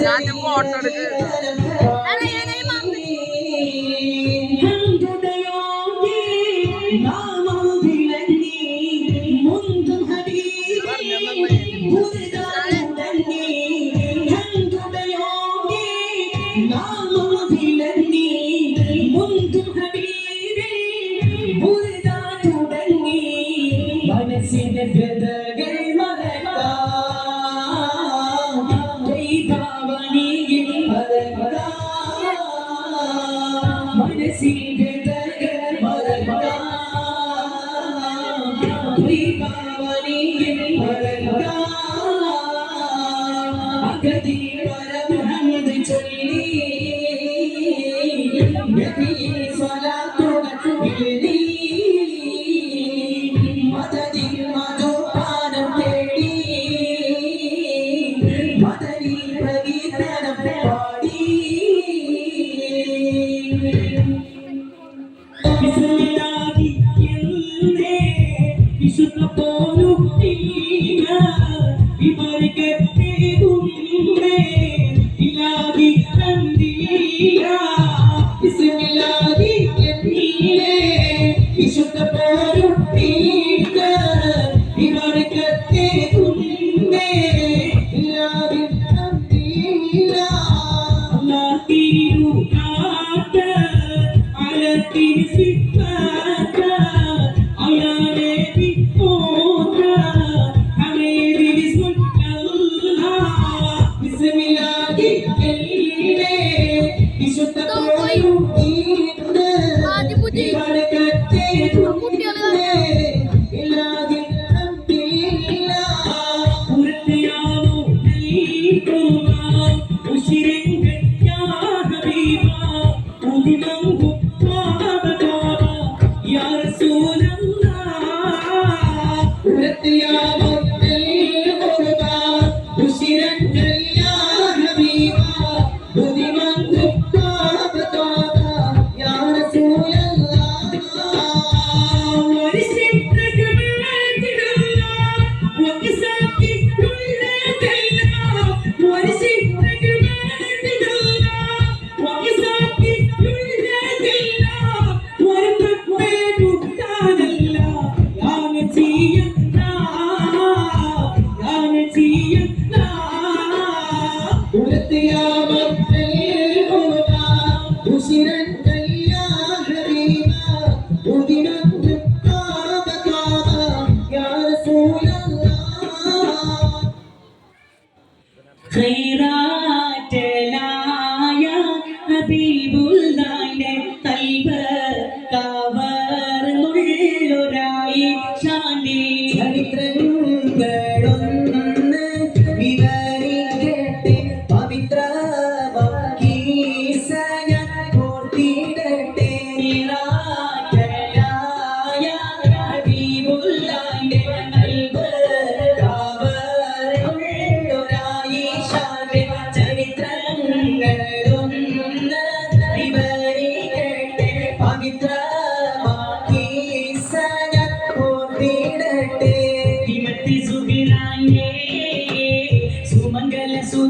ഞാൻ ഫോട്ടോ എടുക്കുക நாமதிலனி முந்து ஹபீபே tiene വിശുദ്ധ പോലും വിമറിക്കട്ടെ ഇല്ലാതി കണ്ടില്ല. Let the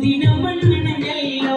സുദിനമണ്ണനല്ലോ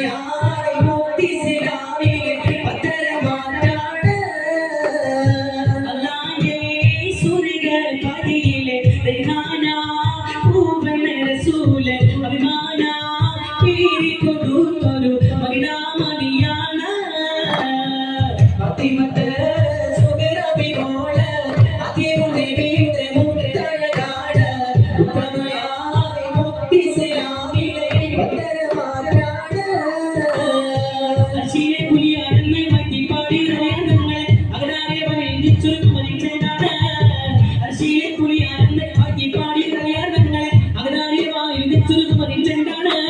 yeah. பதினெண்டான